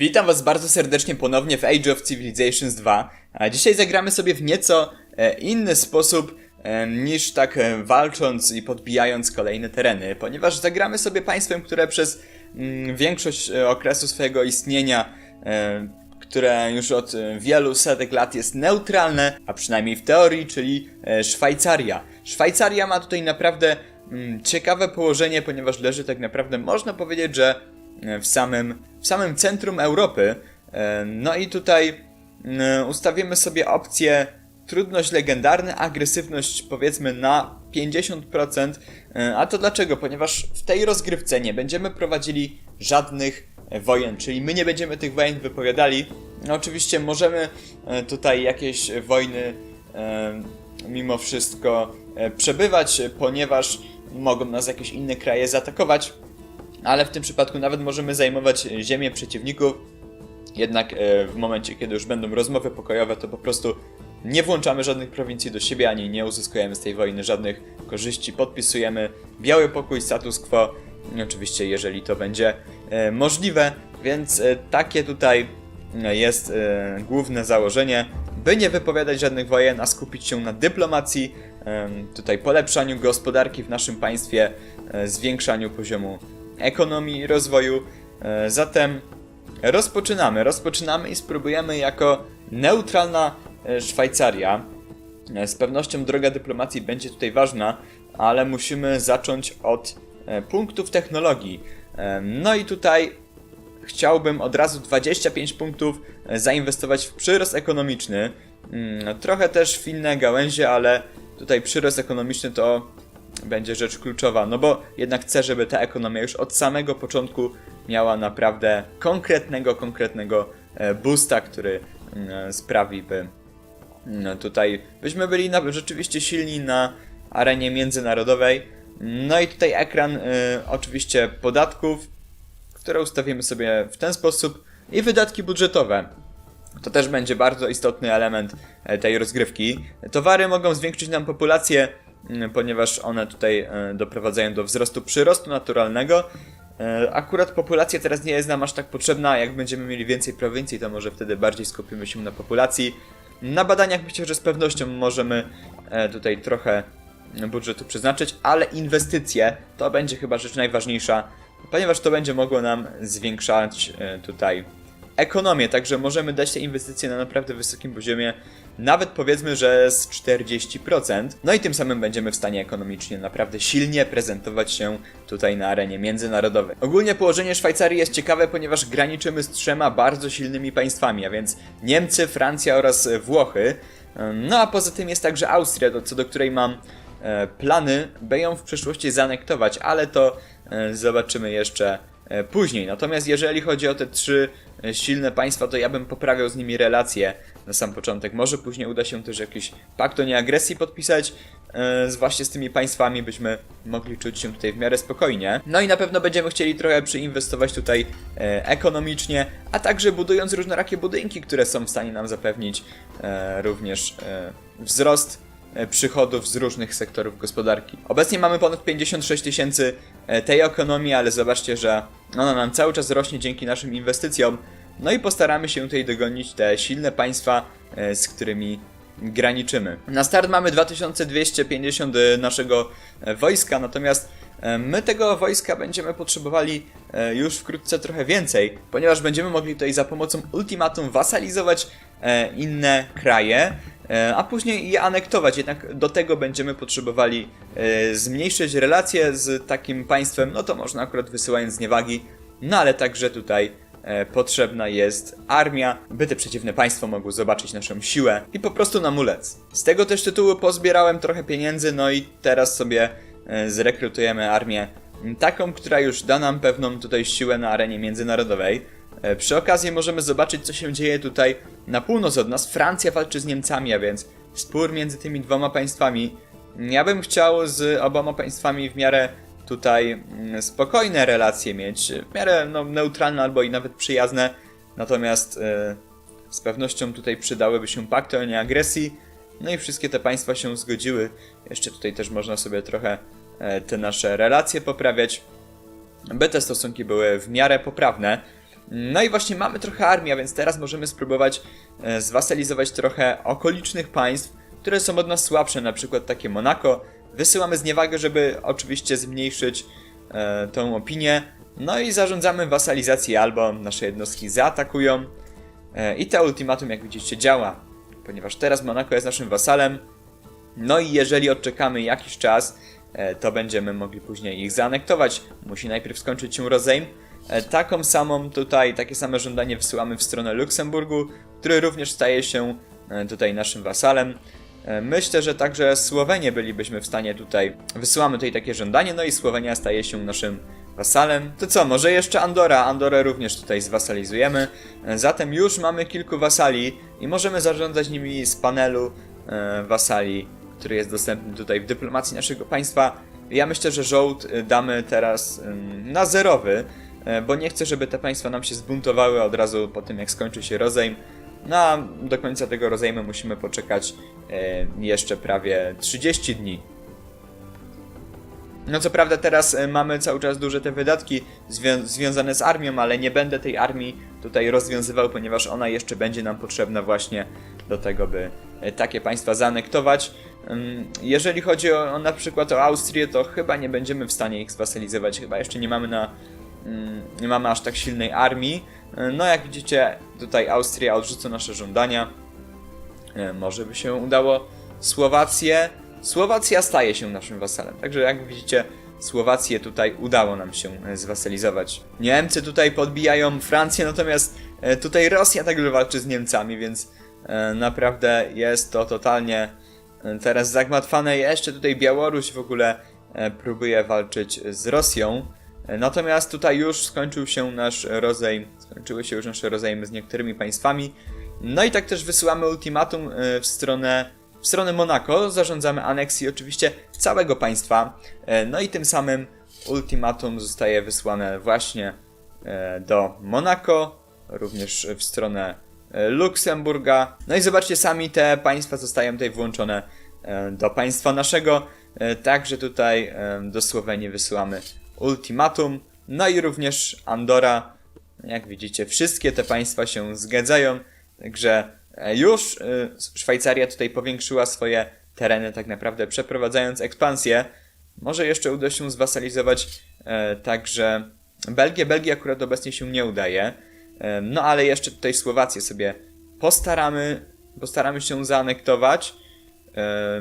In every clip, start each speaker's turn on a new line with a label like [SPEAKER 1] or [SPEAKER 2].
[SPEAKER 1] Witam Was bardzo serdecznie ponownie w Age of Civilizations 2. A dzisiaj zagramy sobie w nieco e, inny sposób e, niż tak e, walcząc i podbijając kolejne tereny, ponieważ zagramy sobie państwem, które przez mm, większość okresu swojego istnienia, które już od wielu setek lat jest neutralne, a przynajmniej w teorii, czyli Szwajcaria. Szwajcaria ma tutaj naprawdę mm, ciekawe położenie, ponieważ leży tak naprawdę, można powiedzieć, że w samym, w samym centrum Europy. E, No i tutaj e, ustawimy sobie opcję trudność legendarny, agresywność powiedzmy na 50%. E, A to dlaczego? Ponieważ w tej rozgrywce nie będziemy prowadzili żadnych e, wojen, czyli my nie będziemy tych wojen wypowiadali. No oczywiście możemy e, tutaj jakieś wojny e, mimo wszystko e, przebywać, e, ponieważ mogą nas jakieś inne kraje zaatakować, ale w tym przypadku nawet możemy zajmować ziemię przeciwników. Jednak e, w momencie, kiedy już będą rozmowy pokojowe, to po prostu nie włączamy żadnych prowincji do siebie, ani nie uzyskujemy z tej wojny żadnych korzyści. Podpisujemy biały pokój, status quo. Oczywiście, jeżeli to będzie e, możliwe, więc e, takie tutaj jest główne założenie, by nie wypowiadać żadnych wojen, a skupić się na dyplomacji, tutaj polepszaniu gospodarki w naszym państwie, zwiększaniu poziomu ekonomii i rozwoju. E, Zatem rozpoczynamy. Rozpoczynamy i spróbujemy jako neutralna e, Szwajcaria. E, Z pewnością droga dyplomacji będzie tutaj ważna, ale musimy zacząć od punktów technologii. No i tutaj chciałbym od razu 25 punktów zainwestować w przyrost ekonomiczny. Mm, Trochę też w inne gałęzie, ale tutaj przyrost ekonomiczny to będzie rzecz kluczowa, no bo jednak chcę, żeby ta ekonomia już od samego początku miała naprawdę konkretnego, konkretnego e, boosta, który mm, sprawi, by no tutaj byśmy byli rzeczywiście silni na arenie międzynarodowej. No i tutaj ekran y, oczywiście podatków, które ustawimy sobie w ten sposób i wydatki budżetowe. To też będzie bardzo istotny element e, tej rozgrywki. Towary mogą zwiększyć nam populację, mm, ponieważ one tutaj e, doprowadzają do wzrostu przyrostu naturalnego. E, Akurat populacja teraz nie jest nam aż tak potrzebna. Jak będziemy mieli więcej prowincji, to może wtedy bardziej skupimy się na populacji. Na badaniach myślę, że z pewnością możemy e, tutaj trochę budżetu przeznaczyć, ale inwestycje to będzie chyba rzecz najważniejsza, ponieważ to będzie mogło nam zwiększać tutaj ekonomię, także możemy dać te inwestycje na naprawdę wysokim poziomie, nawet powiedzmy, że z 40%. No i tym samym będziemy w stanie ekonomicznie naprawdę silnie prezentować się tutaj na arenie międzynarodowej. Ogólnie położenie Szwajcarii jest ciekawe, ponieważ graniczymy z trzema bardzo silnymi państwami, a więc Niemcy, Francja oraz Włochy. No a poza tym jest także Austria, co do której mam e, plany, by ją w przyszłości zaanektować, ale to e, zobaczymy jeszcze e, później. Natomiast jeżeli chodzi o te trzy silne państwa, to ja bym poprawiał z nimi relacje na sam początek. Może później uda się też jakiś pakt o nieagresji podpisać, z właśnie z tymi państwami, byśmy mogli czuć się tutaj w miarę spokojnie. No i na pewno będziemy chcieli trochę przyinwestować tutaj e, ekonomicznie, a także budując różnorakie budynki, które są w stanie nam zapewnić e, również wzrost przychodów z różnych sektorów gospodarki. Obecnie mamy ponad 56 tysięcy tej ekonomii, ale zobaczcie, że ona nam cały czas rośnie dzięki naszym inwestycjom. No i postaramy się tutaj dogonić te silne państwa, e, z którymi graniczymy. Na start mamy 2250 naszego e, wojska, natomiast e, my tego wojska będziemy potrzebowali e, już wkrótce trochę więcej, ponieważ będziemy mogli tutaj za pomocą ultimatum wasalizować e, inne kraje, e, a później je anektować. Jednak do tego będziemy potrzebowali e, zmniejszyć relacje z takim państwem, no to można akurat wysyłając zniewagi, no ale także tutaj e, potrzebna jest armia, by te przeciwne państwo mogło zobaczyć naszą siłę i po prostu nam ulec. Z tego też tytułu pozbierałem trochę pieniędzy, no i teraz sobie e, zrekrutujemy armię taką, która już da nam pewną tutaj siłę na arenie międzynarodowej. E, Przy okazji możemy zobaczyć, co się dzieje tutaj na północ od nas. Francja walczy z Niemcami, a więc spór między tymi dwoma państwami. Ja bym chciał z oboma państwami w miarę tutaj mm, spokojne relacje mieć, w miarę no, neutralne albo i nawet przyjazne, natomiast e, z pewnością tutaj przydałyby się pakty o nieagresji, no i wszystkie te państwa się zgodziły. Jeszcze tutaj też można sobie trochę e, te nasze relacje poprawiać, by te stosunki były w miarę poprawne. No i właśnie mamy trochę armii, a więc teraz możemy spróbować e, zwasalizować trochę okolicznych państw, które są od nas słabsze, na przykład takie Monako. Wysyłamy zniewagę, żeby oczywiście zmniejszyć e, tą opinię. No i zarządzamy wasalizację albo nasze jednostki zaatakują. E, I to ultimatum, jak widzicie, działa, ponieważ teraz Monako jest naszym wasalem. No i jeżeli odczekamy jakiś czas, e, to będziemy mogli później ich zaanektować. Musi najpierw skończyć się rozejm. E, Taką samą tutaj, takie same żądanie wysyłamy w stronę Luksemburgu, który również staje się e, tutaj naszym wasalem. E, Myślę, że także Słowenię bylibyśmy w stanie tutaj. Wysyłamy tutaj takie żądanie, no i Słowenia staje się naszym wasalem. To co, może jeszcze Andora? Andorę również tutaj zwasalizujemy. E, Zatem już mamy kilku wasali i możemy zarządzać nimi z panelu e, wasali, który jest dostępny tutaj w dyplomacji naszego państwa. Ja myślę, że żołd damy teraz na zerowy, bo nie chcę, żeby te państwa nam się zbuntowały od razu po tym, jak skończy się rozejm. No a do końca tego rozejmu musimy poczekać e, jeszcze prawie 30 dni. No co prawda teraz e, mamy cały czas duże te wydatki zwią związane z armią, ale nie będę tej armii tutaj rozwiązywał, ponieważ ona jeszcze będzie nam potrzebna właśnie do tego, by e, takie państwa zaanektować. Ym, Jeżeli chodzi o, o na przykład o Austrię, to chyba nie będziemy w stanie ich zwasalizować, chyba jeszcze nie mamy na nie mamy aż tak silnej armii. E, No jak widzicie, tutaj Austria odrzuca nasze żądania. E, Może by się udało Słowację. Słowacja staje się naszym wasalem. Także jak widzicie, Słowację tutaj udało nam się e, zwasalizować. Niemcy tutaj podbijają Francję, natomiast tutaj Rosja także walczy z Niemcami, więc naprawdę jest to totalnie teraz zagmatwane. Jeszcze tutaj Białoruś w ogóle próbuje walczyć z Rosją. Natomiast tutaj już skończył się nasz rozejm, skończyły się już nasze rozejmy z niektórymi państwami. No i tak też wysyłamy ultimatum e, w stronę, w stronę Monako, zarządzamy aneksji oczywiście całego państwa. E, No i tym samym ultimatum zostaje wysłane właśnie e, do Monako, również w stronę Luksemburga. No i zobaczcie, sami te państwa zostają tutaj włączone do państwa naszego. Także tutaj do Słowenii wysyłamy ultimatum. No i również Andora. Jak widzicie, wszystkie te państwa się zgadzają. Także e, już e, Szwajcaria tutaj powiększyła swoje tereny, tak naprawdę przeprowadzając ekspansję. Może jeszcze uda się zwasalizować e, także Belgię. Belgii akurat obecnie się nie udaje. No ale jeszcze tutaj Słowację sobie postaramy, postaramy się zaanektować.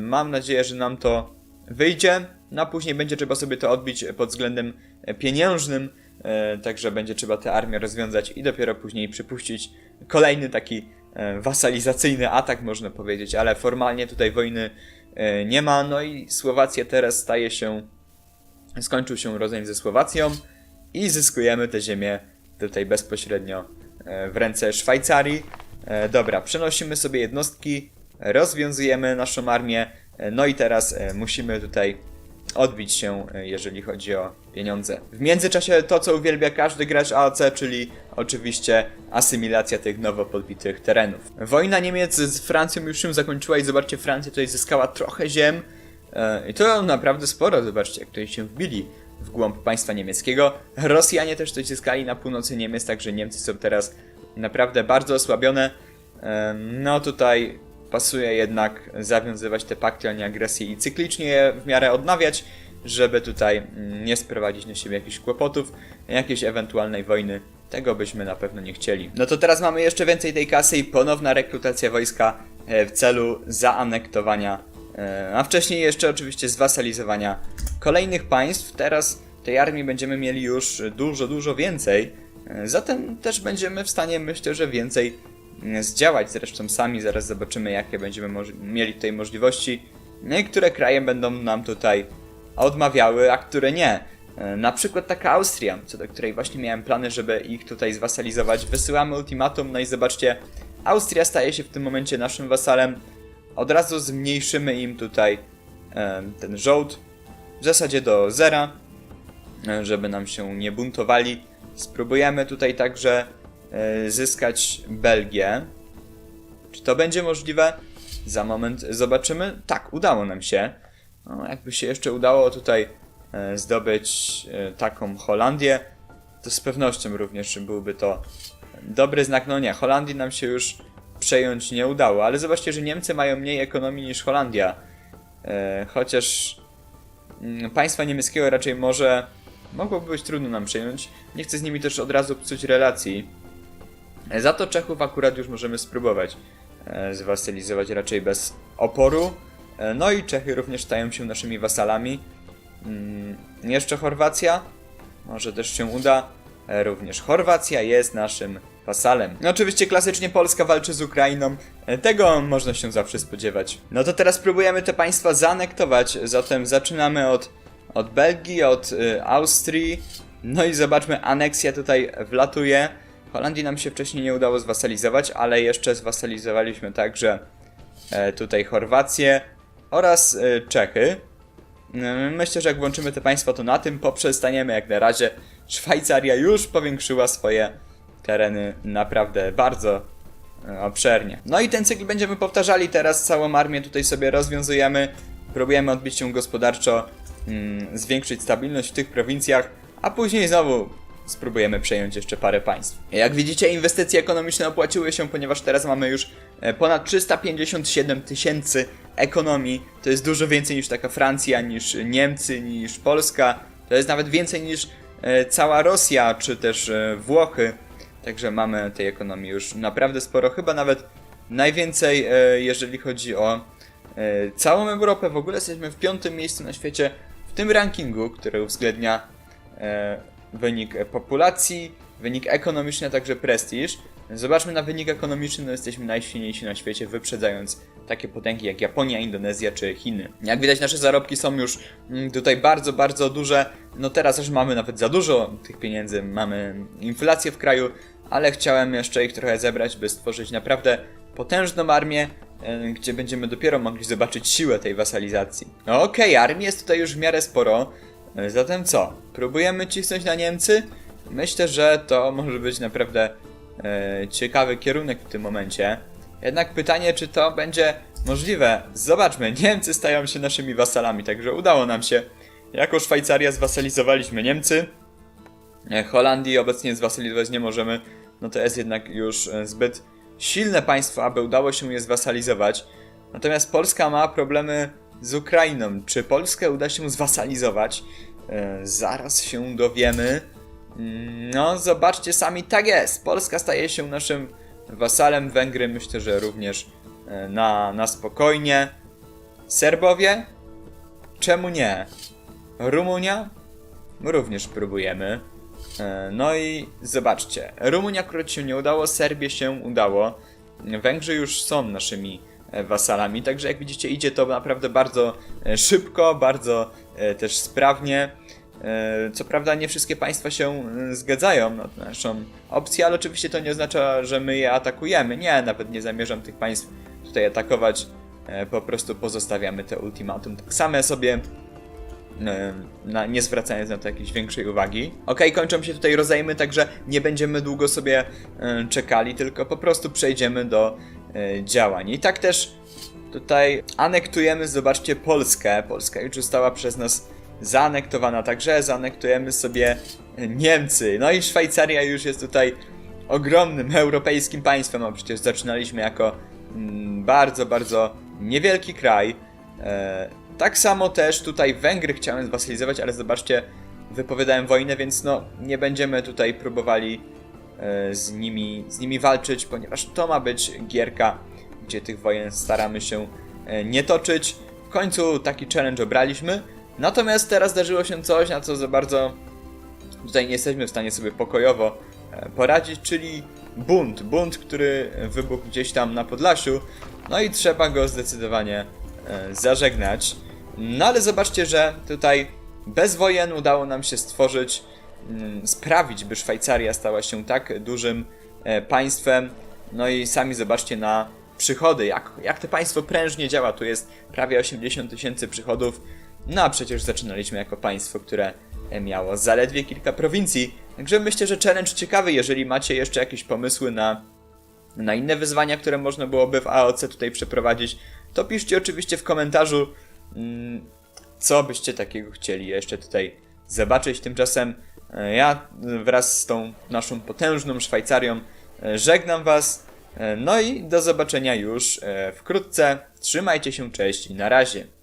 [SPEAKER 1] Mam nadzieję, że nam to wyjdzie. No a później będzie trzeba sobie to odbić pod względem pieniężnym. e, Także będzie trzeba tę armię rozwiązać i dopiero później przypuścić kolejny taki e, wasalizacyjny atak, można powiedzieć, ale formalnie tutaj wojny e, nie ma. No i Słowacja teraz staje się. Skończył się rozejm ze Słowacją i zyskujemy tę ziemię tutaj bezpośrednio w ręce Szwajcarii. Dobra, przenosimy sobie jednostki, rozwiązujemy naszą armię, no i teraz e, musimy tutaj odbić się, e, jeżeli chodzi o pieniądze. W międzyczasie to, co uwielbia każdy gracz AOC, czyli oczywiście asymilacja tych nowo podbitych terenów. Wojna Niemiec z Francją już się zakończyła i zobaczcie, Francja tutaj zyskała trochę ziem e, i to naprawdę sporo, zobaczcie, jak tutaj się wbili w głąb państwa niemieckiego. Rosjanie też coś zyskali na północy Niemiec, także Niemcy są teraz naprawdę bardzo osłabione. No tutaj pasuje jednak zawiązywać te pakty o nieagresję i cyklicznie je w miarę odnawiać, żeby tutaj mm, nie sprowadzić na siebie jakichś kłopotów, jakiejś ewentualnej wojny. Tego byśmy na pewno nie chcieli. No to teraz mamy jeszcze więcej tej kasy i ponowna rekrutacja wojska e, w celu zaanektowania, e, a wcześniej jeszcze oczywiście zwasalizowania kolejnych państw. Teraz tej armii będziemy mieli już dużo, dużo więcej. E, Zatem też będziemy w stanie, myślę, że więcej zdziałać. Zresztą sami zaraz zobaczymy, jakie będziemy mieli tutaj możliwości. Niektóre kraje będą nam tutaj odmawiały, a które nie. E, Na przykład taka Austria, co do której właśnie miałem plany, żeby ich tutaj zwasalizować. Wysyłamy ultimatum, no i zobaczcie, Austria staje się w tym momencie naszym wasalem. Od razu zmniejszymy im tutaj e, ten żołd w zasadzie do zera, e, żeby nam się nie buntowali. Spróbujemy tutaj także zyskać Belgię. Czy to będzie możliwe? Za moment zobaczymy. Tak, udało nam się. No, jakby się jeszcze udało tutaj e, zdobyć e, taką Holandię, to z pewnością również byłby to dobry znak. No nie, Holandii nam się już przejąć nie udało, ale zobaczcie, że Niemcy mają mniej ekonomii niż Holandia. E, chociaż mm, państwa niemieckiego raczej może mogłoby być trudno nam przejąć. Nie chcę z nimi też od razu psuć relacji. E, Za to Czechów akurat już możemy spróbować e, zwasylizować raczej bez oporu. E, No i Czechy również stają się naszymi wasalami. Mm, Jeszcze Chorwacja. Może też się uda. Również Chorwacja jest naszym wasalem. No oczywiście klasycznie Polska walczy z Ukrainą. Tego można się zawsze spodziewać. No to teraz próbujemy te państwa zaanektować. Zatem zaczynamy od, od Belgii, od y, Austrii. No i zobaczmy, aneksja tutaj wlatuje. Holandii nam się wcześniej nie udało zwasalizować, ale jeszcze zwasalizowaliśmy także e, tutaj Chorwację oraz e, Czechy. Mm, Myślę, że jak włączymy te państwa, to na tym poprzestaniemy jak na razie. Szwajcaria już powiększyła swoje tereny naprawdę bardzo e, obszernie. No i ten cykl będziemy powtarzali teraz, całą armię tutaj sobie rozwiązujemy, próbujemy odbić się gospodarczo, mm, zwiększyć stabilność w tych prowincjach, a później znowu spróbujemy przejąć jeszcze parę państw. Jak widzicie, inwestycje ekonomiczne opłaciły się, ponieważ teraz mamy już e, ponad 357 tysięcy ekonomii. To jest dużo więcej niż taka Francja, niż Niemcy, niż Polska. To jest nawet więcej niż e, cała Rosja, czy też e, Włochy. Także mamy tej ekonomii już naprawdę sporo, chyba nawet najwięcej, jeżeli chodzi o całą Europę. W ogóle jesteśmy w piątym miejscu na świecie w tym rankingu, który uwzględnia wynik populacji, wynik ekonomiczny, a także prestiż. Zobaczmy na wynik ekonomiczny, no jesteśmy najsilniejsi na świecie, wyprzedzając takie potęgi jak Japonia, Indonezja czy Chiny. Jak widać, nasze zarobki są już mm, tutaj bardzo, bardzo duże. No teraz już mamy nawet za dużo tych pieniędzy, mamy inflację w kraju, ale chciałem jeszcze ich trochę zebrać, by stworzyć naprawdę potężną armię, e, gdzie będziemy dopiero mogli zobaczyć siłę tej wasalizacji. No okej, armii jest tutaj już w miarę sporo. E, Zatem co? Próbujemy cisnąć na Niemcy? Myślę, że to może być naprawdę e, ciekawy kierunek w tym momencie. Jednak pytanie, czy to będzie możliwe? Zobaczmy, Niemcy stają się naszymi wasalami, także udało nam się. Jako Szwajcaria zwasalizowaliśmy Niemcy. E, Holandii obecnie zwasalizować nie możemy, no to jest jednak już e, zbyt silne państwo, aby udało się je zwasalizować. Natomiast Polska ma problemy z Ukrainą. Czy Polskę uda się zwasalizować? E, zaraz się dowiemy. Mm, No, zobaczcie sami, tak jest. Polska staje się naszym wasalem. Węgry myślę, że również e, na, na spokojnie. Serbowie? Czemu nie? Rumunia? Również próbujemy. E, No i zobaczcie, Rumunia akurat się nie udało, Serbię się udało. Węgrzy już są naszymi wasalami, także jak widzicie idzie to naprawdę bardzo e, szybko, bardzo e, też sprawnie. E, Co prawda nie wszystkie państwa się e, zgadzają na naszą opcję, ale oczywiście to nie oznacza, że my je atakujemy. Nie, nawet nie zamierzam tych państw tutaj atakować. E, Po prostu pozostawiamy te ultimatum. Tak same sobie e, na, nie zwracając na to jakiejś większej uwagi. Ok, kończą się tutaj rozejmy, także nie będziemy długo sobie e, czekali, tylko po prostu przejdziemy do e, działań. I tak też tutaj anektujemy, zobaczcie, Polskę. Polska już została przez nas zaanektowana, także zaanektujemy sobie Niemcy. No i Szwajcaria już jest tutaj ogromnym europejskim państwem, a przecież zaczynaliśmy jako mm, bardzo, bardzo niewielki kraj. E, tak samo też tutaj Węgry chciałem zwasalizować, ale zobaczcie, wypowiadałem wojnę, więc no nie będziemy tutaj próbowali e, z nimi, z nimi walczyć, ponieważ to ma być gierka, gdzie tych wojen staramy się e, nie toczyć. W końcu taki challenge obraliśmy. Natomiast teraz zdarzyło się coś, na co za bardzo tutaj nie jesteśmy w stanie sobie pokojowo e, poradzić, czyli bunt. Bunt, który wybuchł gdzieś tam na Podlasiu. No i trzeba go zdecydowanie e, zażegnać. No ale zobaczcie, że tutaj bez wojen udało nam się stworzyć, sprawić, by Szwajcaria stała się tak dużym e, państwem. No i sami zobaczcie na przychody, jak, jak to państwo prężnie działa. Tu jest prawie 80 tysięcy przychodów. No a przecież zaczynaliśmy jako państwo, które e, miało zaledwie kilka prowincji. Także myślę, że challenge ciekawy, jeżeli macie jeszcze jakieś pomysły na na inne wyzwania, które można byłoby w AOC tutaj przeprowadzić, to piszcie oczywiście w komentarzu, mm, co byście takiego chcieli jeszcze tutaj zobaczyć. Tymczasem Ja e, wraz z tą naszą potężną Szwajcarią e, żegnam Was. E, No i do zobaczenia już e, wkrótce. Trzymajcie się, cześć i na razie.